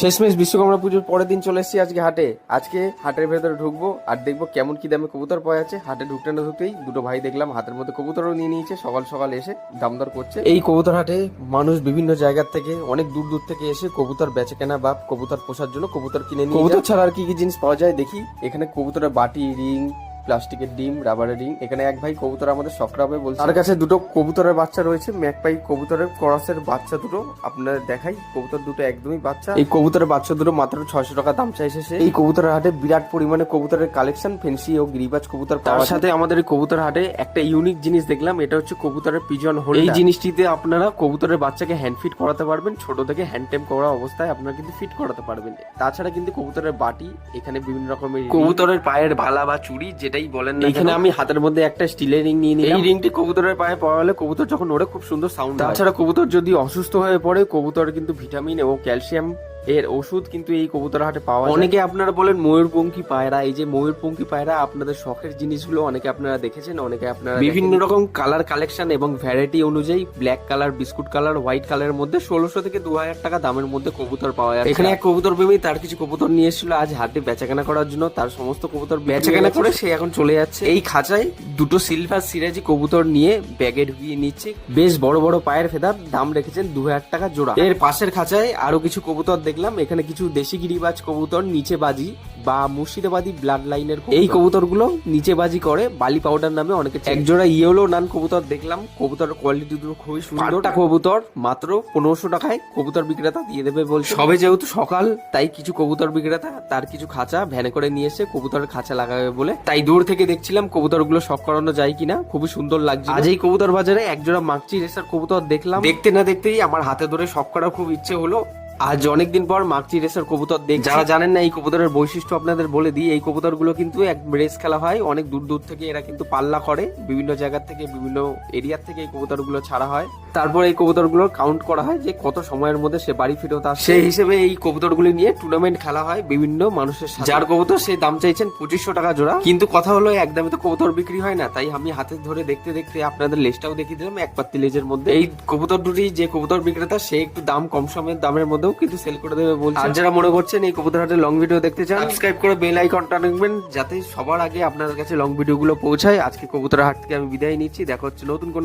শেষমেশ বিশ্বকর্মা পুজোর পরের দিন চলে এসেছি আজকে হাটে। আজকে হাটের ভেতরে ঢুকবো আর দেখব কেমন কি দামে কবুতর পাওয়া যাচ্ছে। হাটে ঢুকতে না ঢুকতেই দুটো ভাই দেখলাম, হাতের মধ্যে কবুতরও নিয়ে নিয়েছে, সকাল সকাল এসে দামদর করছে। এই কবুতর হাটে মানুষ বিভিন্ন জায়গার থেকে, অনেক দূর দূর থেকে এসে কবুতর বেচে কেনা বা কবুতর পোষার জন্য কবুতর কিনে নিয়ে কবুতর ছাড়া আর কি কি জিনিস পাওয়া যায় দেখি। এখানে কবুতরের বাটি, রিং প্লাস্টিকের ডিম রাবারের রিং। এখানে এক ভাই কবুতর আমাদের হবে বলছে। তার কাছে দুটো কবুতরের বাচ্চা রয়েছে। ম্যাকপাই কবুতরের ক্রসের বাচ্চা দুটো আপনার দেখাই। কবুতর দুটো একদমই বাচ্চা। এই কবুতরের বাচ্চা দুটো মাত্র ছয়শো টাকা দাম চাইছে সে এই কবুতরের হাটে বিরাট পরিমাণে কবুতরের কালেকশন ফেন্সি ও গিরিবাজ কবুতর তার সাথে আমাদের এই কবুতর হাটে একটা ইউনিক জিনিস দেখলাম। এটা হচ্ছে কবুতরের পিজন হোল এই জিনিসটিতে আপনারা কবুতরের বাচ্চাকে হ্যান্ড ফিট করাতে পারবেন। ছোট থেকে হ্যান্ড টেম করা অবস্থায় আপনারা কিন্তু ফিট করাতে পারবেন। তাছাড়া কিন্তু কবুতরের বাটি এখানে বিভিন্ন রকমের কবুতরের পায়ের ভালা বা চুড়ি যেটাই বলেন না এখানে আমি হাতের মধ্যে একটা স্টিলের রিং নিয়ে নিলাম। এই রিংটি কবুতরের পায়ে পরালে কবুতর যখন ওড়ে খুব সুন্দর সাউন্ড তাছাড়া কবুতর যদি অসুস্থ হয়ে পড়ে কবুতর কিন্তু ভিটামিন এবং ক্যালসিয়াম এর ওষুধ কিন্তু এই কবুতর হাটে পাওয়া যায়। অনেকে আপনারা বলেন ময়ূরপঙ্খী পায়রা। এই যে ময়ূরপঙ্খী পায়রা আপনাদের শখের জিনিসগুলো অনেকে আপনারা দেখেছেন অনেকে আপনারা বিভিন্ন রকম কালার কালেকশন এবং ভ্যারাইটি অনুযায়ী black colour biscuit colour white কালারের মধ্যে ষোলোশো থেকে দু হাজার টাকা দামের মধ্যে কবুতর পাওয়া যায় এখানে এক কবুতর প্রেমী তার কিছু কবুতর নিয়ে এসেছিল আজ হাটে বেচাকেনা করার জন্য। তার সমস্ত কবুতর বেচাকেনা করে সে এখন চলে যাচ্ছে। এই খাঁচায় দুটো সিলভার সিরাজি কবুতর নিয়ে ব্যাগে ঢুকিয়ে নিচ্ছে। বেশ বড় বড় পায়ের ফেদার দাম রেখেছেন দু হাজার টাকা জোড়া। এর পাশের খাঁচায় আরও কিছু কবুতর দেখলাম এখানে কিছু দেশি গিরিবাজ কবুতর নিচে বাজি বা মুর্শিদাবাদী ব্লাড লাইনের এই কবুতরগুলো নিচে বাজি করে বালি পাউডার নামে অনেকে। একজোড়া ইয়েলো নান কবুতর দেখলাম কবুতর কোয়ালিটি দুটো খুবই সুন্দর। কবুতর মাত্র পনেরোশো টাকায় কবুতর বিক্রেতা দিয়ে দেবে বলছে। সবে যেহেতু সকাল তাই কিছু কবুতর বিক্রেতা তার কিছু খাঁচা ভ্যানে করে নিয়ে এসে কবুতরের খাঁচা লাগাবে বলে। তাই দূর থেকে দেখছিলাম কবুতরগুলো শখ করানো যায় কিনা খুবই সুন্দর লাগছে আজ এই কবুতর বাজারে একজোড়া মাকচি রেসার কবুতর দেখলাম। দেখতে না দেখতেই আমার হাতে ধরে শখ করার খুব ইচ্ছে হলো। আজ অনেকদিন পর মাকচি রেসের কবুতর দেখ যারা জানেন না এই কবুতরের বৈশিষ্ট্য আপনাদের বলে দিই এই কবুতরগুলো কিন্তু এক রেস খেলা হয় অনেক দূর দূর থেকে এরা কিন্তু পাল্লা করে বিভিন্ন জায়গার থেকে বিভিন্ন এরিয়ার থেকে এই কবুতরগুলো ছাড়া হয়। তারপর এই কবুতরগুলো কাউন্ট করা হয় যে কত সময়ের মধ্যে সে বাড়ি ফেরত আসে। সেই হিসেবে এই কবুতরগুলি নিয়ে টুর্নামেন্ট খেলা হয় বিভিন্ন মানুষের সাথে। যার কবুতর সেই দাম চাইছেন পঁচিশশো টাকা জোড়া। কিন্তু কথা হলো একদমই তো কবুতর বিক্রি হয় না তাই আমি হাতে ধরে দেখতে দেখতে আপনাদের লেজটাও দেখিয়ে দিলাম এক পাত্তি লেজের মধ্যে। এই কবুতর দুটি যে কবুতর বিক্রেতা সে একটু দাম কম সমের দামের মধ্যেও কিন্তু সেল করে দেবে বলছে। আর যারা মনে করছেন এই কবুতর হাটের লং ভিডিও দেখতে চান সাবস্ক্রাইব করে বেল আইকনটা রাখবেন যাতে সবার আগে আপনাদের কাছে লং ভিডিওগুলো পৌঁছায়। আজকে কবুতর হাট থেকে আমি বিদায় নিচ্ছি দেখা হচ্ছে নতুন কোনো